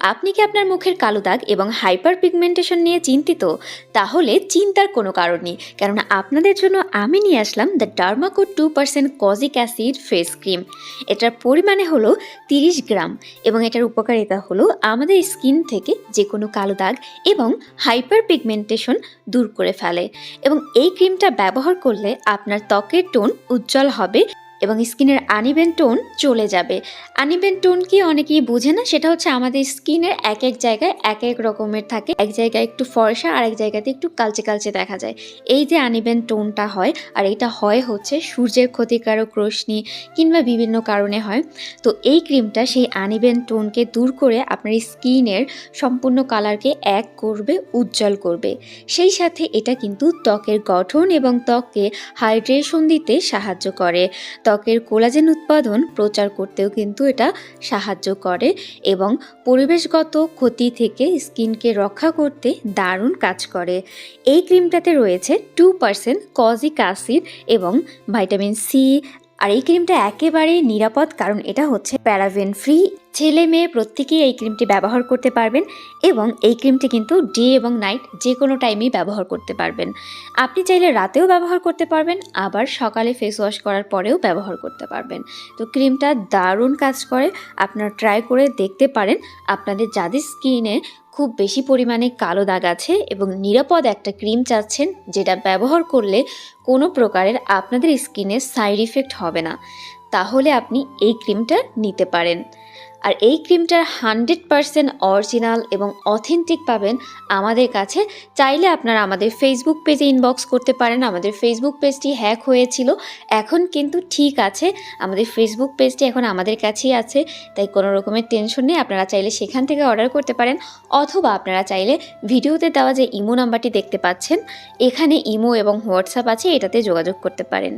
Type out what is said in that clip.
আপনি কি আপনার মুখের কালো দাগ এবং হাইপার পিগমেন্টেশন নিয়ে চিন্তিত? তাহলে চিন্তার কোনো কারণ নেই, কেননা আপনাদের জন্য আমি নিয়ে আসলাম the Dermaco two percent kojic acid face cream. এটার পরিমাণে হলো তিরিশ গ্রাম এবং এটার উপকারিতা হলো আমাদের স্কিন থেকে যে কোনো কালো দাগ এবং হাইপার পিগমেন্টেশন দূর করে ফেলে। এবং এই ক্রিমটা ব্যবহার করলে আপনার ত্বকের টোন উজ্জ্বল হবে এবং স্কিনের আনিবেন টোন চলে যাবে। আনিবেন টোন কি অনেকেই বোঝে না, সেটা হচ্ছে আমাদের স্কিনের এক এক জায়গায় এক এক রকমের থাকে। এক জায়গায় একটু ফর্সা আর এক জায়গাতে একটু কালচে কালচে দেখা যায়। এই যে আনিবেন টোনটা হয়, আর এটা হয় হচ্ছে সূর্যের ক্ষতিকারক রশ্মি কিংবা বিভিন্ন কারণে হয়। তো এই ক্রিমটা সেই আনিবেন টোনকে দূর করে আপনার স্কিনের সম্পূর্ণ কালারকে এক করবে, উজ্জ্বল করবে। সেই সাথে এটা কিন্তু ত্বকের গঠন এবং ত্বককে হাইড্রেশন দিতে সাহায্য করে। ত্বকের কোলাজেন উৎপাদন প্রচার করতেও কিন্তু এটা সাহায্য করে এবং পরিবেশগত ক্ষতি থেকে স্কিনকে রক্ষা করতে দারুণ কাজ করে। এই ক্রিমটাতে রয়েছে টু পার্সেন্ট কজিক অ্যাসিড এবং ভাইটামিন সি। আর এই ক্রিমটা একেবারে নিরাপদ, কারণ এটা হচ্ছে প্যারাভেন ফ্রি ছেলে মেয়ে প্রত্যেকেই এই ক্রিমটি ব্যবহার করতে পারবেন এবং এই ক্রিমটি কিন্তু ডে এবং নাইট যে কোনো টাইমেই ব্যবহার করতে পারবেন। আপনি চাইলে রাতেও ব্যবহার করতে পারবেন, আবার সকালে ফেস ওয়াশ করার পরেও ব্যবহার করতে পারবেন। তো ক্রিমটা দারুণ কাজ করে, আপনারা ট্রাই করে দেখতে পারেন। আপনাদের যাদের স্কিনে খুব বেশি পরিমাণে কালো দাগ আছে এবং নিরাপদ একটা ক্রিম চাচ্ছেন, যেটা ব্যবহার করলে কোনো প্রকারের আপনাদের স্কিনে সাইড ইফেক্ট হবে না, তাহলে আপনি এই ক্রিমটা নিতে পারেন। আর এই ক্রিমটার হান্ড্রেড পারসেন্ট অরিজিনাল এবং অথেন্টিক পাবেন আমাদের কাছে। চাইলে আপনারা আমাদের ফেসবুক পেজে ইনবক্স করতে পারেন। আমাদের ফেসবুক পেজটি হ্যাক হয়েছিল। এখন কিন্তু ঠিক আছে। আমাদের ফেসবুক পেজটি এখন আমাদের কাছেই আছে। তাই কোনো রকমের টেনশন নেই। আপনারা চাইলে সেখান থেকে অর্ডার করতে পারেন। অথবা আপনারা চাইলে ভিডিওতে দেওয়া যে ইমো নাম্বারটি দেখতে পাচ্ছেন, এখানে ইমো এবং হোয়াটসঅ্যাপ আছে, এটাতে যোগাযোগ করতে পারেন।